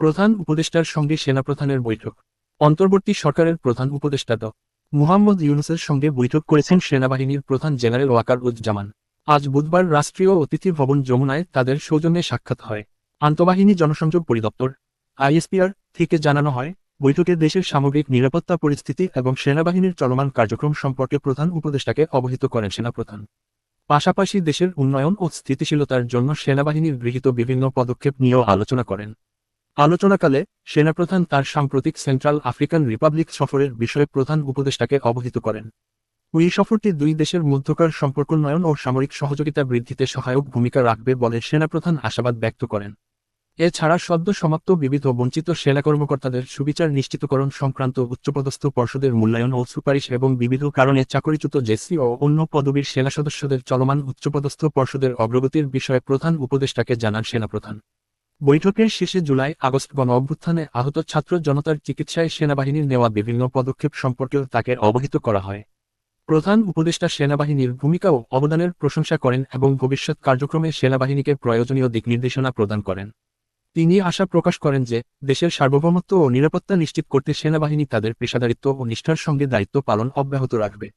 প্রধান উপদেষ্টার সঙ্গে সেনাপ্রধানের বৈঠক। অন্তর্বর্তী সরকারের প্রধান উপদেষ্টা ড। মুহাম্মদ ইউনুসের সঙ্গে বৈঠক করেছেন সেনাবাহিনীর প্রধান জেনারেল ওয়াকার উজ্জামান আজ বুধবার রাষ্ট্রীয় অতিথি ভবন যমুনায় তাদের সৌজন্যে সাক্ষাৎ হয়। আন্তঃবাহিনী জনসংযোগ পরিদপ্তর, আইএসপিআর, থেকে জানানো হয়, বৈঠকে দেশের সামগ্রিক নিরাপত্তা পরিস্থিতি এবং সেনাবাহিনীর চলমান কার্যক্রম সম্পর্কে প্রধান উপদেষ্টাকে অবহিত করেন সেনাপ্রধান। পাশাপাশি দেশের উন্নয়ন ও স্থিতিশীলতার জন্য সেনাবাহিনীর গৃহীত বিভিন্ন পদক্ষেপ নিয়েও আলোচনা করেন। আলোচনাকালে সেনাপ্রধান তার সাম্প্রতিক সেন্ট্রাল আফ্রিকান রিপাবলিক সফরের বিষয়ে প্রধান উপদেষ্টাকে অবহিত করেন। ওই সফরটি দুই দেশের মধ্যকার সম্পর্ক উন্নয়ন ও সামরিক সহযোগিতা বৃদ্ধিতে সহায়ক ভূমিকা রাখবে বলে সেনাপ্রধান আশাবাদ ব্যক্ত করেন। এছাড়া সদ্য সমাপ্ত বিবিধ বঞ্চিত সেনা কর্মকর্তাদের সুবিচার নিশ্চিতকরণ সংক্রান্ত উচ্চপদস্থ পর্ষদের মূল্যায়ন ও সুপারিশ এবং বিবিধ কারণে চাকরিচ্যুত জেসি ও অন্য পদবীর সেনা সদস্যদের চলমান উচ্চপদস্থ পর্ষদের অগ্রগতির বিষয়ে প্রধান উপদেষ্টাকে জানান সেনাপ্রধান। বৈঠকের শেষে জুলাই আগস্ট গণ অভ্যুত্থানে আহত ছাত্র জনতার চিকিৎসায় সেনাবাহিনীর নেওয়া বিভিন্ন পদক্ষেপ সম্পর্কেও তাকে অবহিত করা হয়। প্রধান উপদেষ্টা সেনাবাহিনীর ভূমিকা ও অবদানের প্রশংসা করেন এবং ভবিষ্যৎ কার্যক্রমে সেনাবাহিনীকে প্রয়োজনীয় দিক নির্দেশনা প্রদান করেন। তিনি আশা প্রকাশ করেন যে, দেশের সার্বভৌমত্ব ও নিরাপত্তা নিশ্চিত করতে সেনাবাহিনী তাদের পেশাদারিত্ব ও নিষ্ঠার সঙ্গে দায়িত্ব পালন অব্যাহত রাখবে।